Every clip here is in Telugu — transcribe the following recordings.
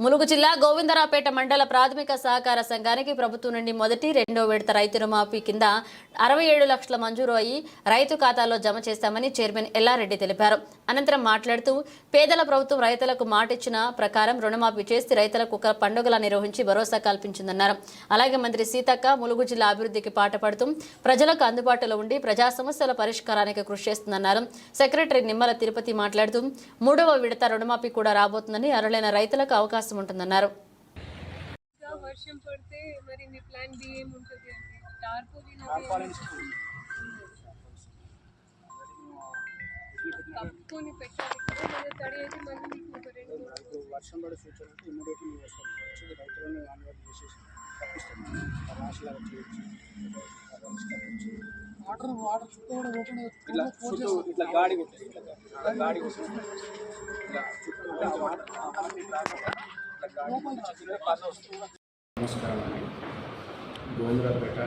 ములుగు జిల్లా గోవిందరావుపేట మండల ప్రాథమిక సహకార సంఘానికి ప్రభుత్వం నుండి మొదటి రెండో విడత రైతు రుణమాఫీ కింద అరవై ఏడు లక్షల మంజూరు అయ్యి రైతు ఖాతాలో జమ చేస్తామని చైర్మన్ ఎల్లారెడ్డి తెలిపారు. అనంతరం మాట్లాడుతూ పేదల ప్రభుత్వం రైతులకు మాటిచ్చిన ప్రకారం రుణమాఫీ చేసి రైతులకు ఒక పండుగలా నిర్వహించి భరోసా కల్పించిందన్నారు. అలాగే మంత్రి సీతక్క ములుగు జిల్లా అభివృద్ధికి పాటుపడుతూ ప్రజలకు అందుబాటులో ఉండి ప్రజా సమస్యల పరిష్కారానికి కృషి చేస్తుందన్నారు. సెక్రటరీ నిమ్మల తిరుపతి మాట్లాడుతూ మూడవ విడత రుణమాఫీ కూడా రాబోతుందని అర్హులైన రైతులకు అవకాశం ఉంటుందన్నారు. ఇంకా వర్షం పడితే మరి మీ ప్లాన్ బి ఏముంటుంది అండి? టార్పోలిన్ కప్పుకొని పెట్టాలి మళ్ళీ మీకు ఒక రెండు వర్షం పడే ఇమ్మీడియట్లీ మేము వస్తాం వచ్చి రైతులను ఆన్వర్డ్ చేసేసి తప్పిస్తాం చేయొచ్చు వాటర్ వాటర్ చుట్టూ కూడా ఓపెన్ ఇట్లా చుట్టూ ఇట్లా గాడి కొట్టేసి ఇట్లా గా- ఇట్లా గాడి కొట్టేసి ఇట్లా చుట్టూ నమస్కారం అండి గోవిందరాపేట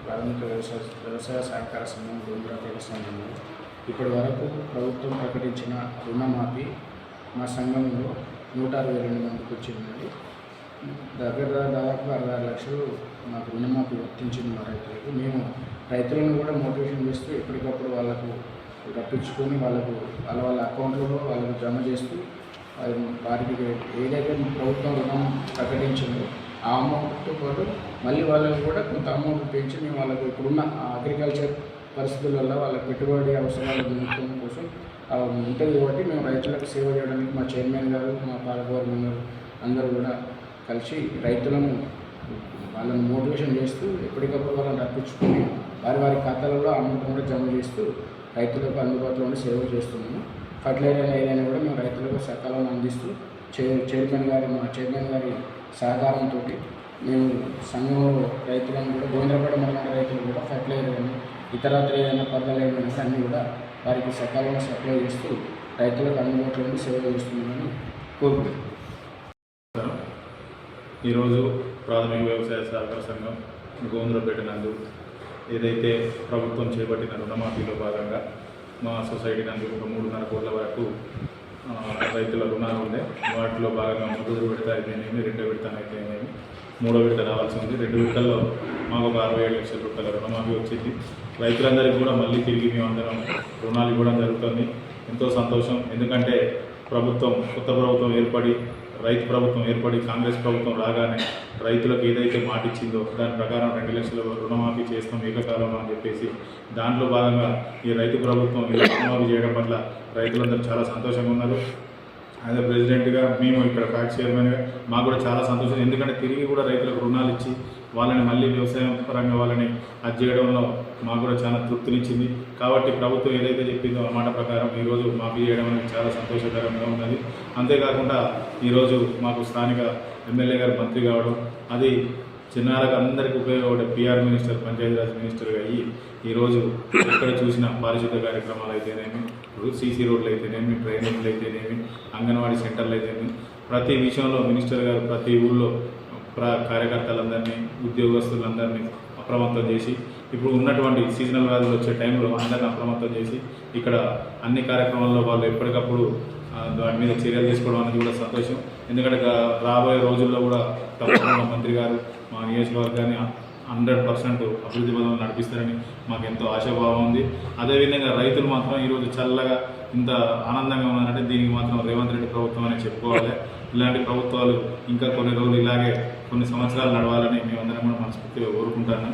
ప్రాథమిక వ్యవసాయ వ్యవసాయ సహకార సంఘం గోవిందరాపేట సంఘం ఇప్పటి వరకు ప్రభుత్వం ప్రకటించిన రుణమాఫీ మా సంఘంలో నూట అరవై రెండు మందికి వచ్చిందండి. దగ్గర దాదాపు అరవై ఆరు లక్షలు మాకు రుణమాఫీ వర్తించింది మా రైతులకు మేము రైతులను కూడా మోటివేషన్ చేస్తూ ఎప్పటికప్పుడు వాళ్ళకు రప్పించుకొని వాళ్ళకు వాళ్ళ వాళ్ళ అకౌంట్లలో వాళ్ళకు జమ చేస్తూ వారికి ఏదైతే ప్రభుత్వం రుణం ప్రకటించిందో ఆ అమౌంట్తో పాటు మళ్ళీ వాళ్ళకి కూడా కొంత అమౌంట్ పెంచి మేము వాళ్ళకి ఇప్పుడున్న అగ్రికల్చర్ పరిస్థితులలో వాళ్ళకి వాళ్ళ పెట్టుబడి అవసరాలు నిమిత్తం కోసం ఉంటుంది కాబట్టి మేము రైతులకు సేవ చేయడానికి మా చైర్మన్ గారు మా పాలకవర్గం గారు అందరూ కూడా కలిసి రైతులను వాళ్ళని మోటివేషన్ చేస్తూ ఎప్పటికప్పుడు వాళ్ళని రప్పించుకుని వారి వారి ఖాతాలలో అమౌంట్ కూడా జమ చేస్తూ రైతులకు అందుబాటులో ఉండి సేవ చేస్తున్నాము. ఫర్టిలైజర్ ఏదైనా కూడా మేము రైతులకు సకాలం అందిస్తూ చే చైర్మన్ గారి మా చైర్మన్ గారి సహకారంతో మేము సంఘంలో రైతులను కూడా గోవిందరపేట మండల రైతులు కూడా ఫర్టిలైజర్ కానీ ఇతరత్ర ఏదైనా పద్ధతులు ఏమైనా అన్నీ కూడా వారికి సకాలంలో సప్లై చేస్తూ రైతులకు అందుబాటులో సేవ చేస్తున్నామని కోరుకుంటున్నాను ఈరోజు ప్రాథమిక వ్యవసాయ సహకార సంఘం గోంద్రపేట నందు ఏదైతే ప్రభుత్వం చేపట్టిన రుణమాఫీలో భాగంగా మా సొసైటీ నందు ఒక మూడున్నర కోట్ల వరకు రైతుల రుణాలు ఉన్నాయి వాటిలో భాగంగా మొదటి విడత అయితేనేమి రెండో విడత అయితేనేమి మూడో విడత రావాల్సి ఉంది. రెండు విడతల్లో మాకు ఒక అరవై ఏడు లక్షల రూపాయల రుణమాఫీ వచ్చింది. రైతులందరికీ కూడా మళ్ళీ తిరిగి మేమందరం రుణాలు ఇవ్వడం జరుగుతుంది. ఎంతో సంతోషం. ఎందుకంటే ప్రభుత్వం కొత్త ప్రభుత్వం ఏర్పడి రైతు ప్రభుత్వం ఏర్పడి కాంగ్రెస్ ప్రభుత్వం రాగానే రైతులకు ఏదైతే మాట ఇచ్చిందో దాని ప్రకారం రెండు లక్షల రుణమాఫీ చేస్తాం ఏకకాలంలో అని చెప్పేసి దాంట్లో భాగంగా ఈ రైతు ప్రభుత్వం ఈ రుణమాఫీ చేయడం పట్ల రైతులందరూ చాలా సంతోషంగా ఉన్నారు. యాజ్ అ ప్రెసిడెంట్గా మేము ఇక్కడ ఫ్యాక్ట్ చైర్మన్గా మాకు కూడా చాలా సంతోషం. ఎందుకంటే తిరిగి కూడా రైతులకు రుణాలు ఇచ్చి వాళ్ళని మళ్ళీ వ్యవసాయం పరంగా వాళ్ళని అది చేయడంలో మాకు కూడా చాలా తృప్తినిచ్చింది కాబట్టి ప్రభుత్వం ఏదైతే చెప్పిందో ఆ మాట ప్రకారం ఈరోజు మాకు చేయడం అనేది చాలా సంతోషకరంగా ఉన్నది. అంతేకాకుండా ఈరోజు మాకు స్థానిక ఎమ్మెల్యే గారు మంత్రి కావడం అది చిన్నారకు అందరికీ ఉపయోగపడే పిఆర్ మినిస్టర్ పంచాయతీరాజ్ మినిస్టర్గా అయ్యి ఈరోజు ఎక్కడ చూసిన పారిశుద్ధ కార్యక్రమాలు అయితేనేమి ఇప్పుడు సీసీ రోడ్లు అయితేనేమి డ్రైనేజీలు అయితేనేమి అంగన్వాడీ సెంటర్లు అయితేనేమి ప్రతి విషయంలో మినిస్టర్ గారు ప్రతి ఊళ్ళో ప్ర కార్యకర్తలందరినీ ఉద్యోగస్తులందరినీ అప్రమత్తం చేసి ఇప్పుడు ఉన్నటువంటి సీజనల్ వ్యాధులు వచ్చే టైంలో అందరిని అప్రమత్తం చేసి ఇక్కడ అన్ని కార్యక్రమాల్లో వాళ్ళు ఎప్పటికప్పుడు దాని మీద చర్యలు తీసుకోవడం అనేది కూడా సంతోషం. ఎందుకంటే రాబోయే రోజుల్లో కూడా తప్పకుండా మంత్రి గారు మా నియోజకవర్గాన్ని హండ్రెడ్ పర్సెంట్ అభివృద్ధి పదంలో నడిపిస్తారని మాకు ఎంతో ఆశాభావం ఉంది. అదేవిధంగా రైతులు మాత్రం ఈరోజు చల్లగా ఇంత ఆనందంగా ఉన్నారంటే దీనికి మాత్రం రేవంత్ రెడ్డి ప్రభుత్వం అని చెప్పుకోవాలి. ఇలాంటి ప్రభుత్వాలు ఇంకా కొన్ని రోజులు ఇలాగే కొన్ని సంవత్సరాలు నడవాలని మేమందరం కూడా మనస్ఫూర్తిగా కోరుకుంటాను.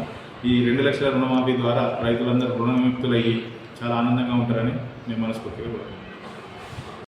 ఈ రెండు లక్షల రుణమాఫీ ద్వారా రైతులందరూ రుణవిముక్తులయ్యి చాలా ఆనందంగా ఉంటారని మేము మనస్ఫూర్తిగా కోరుకుంటున్నాం.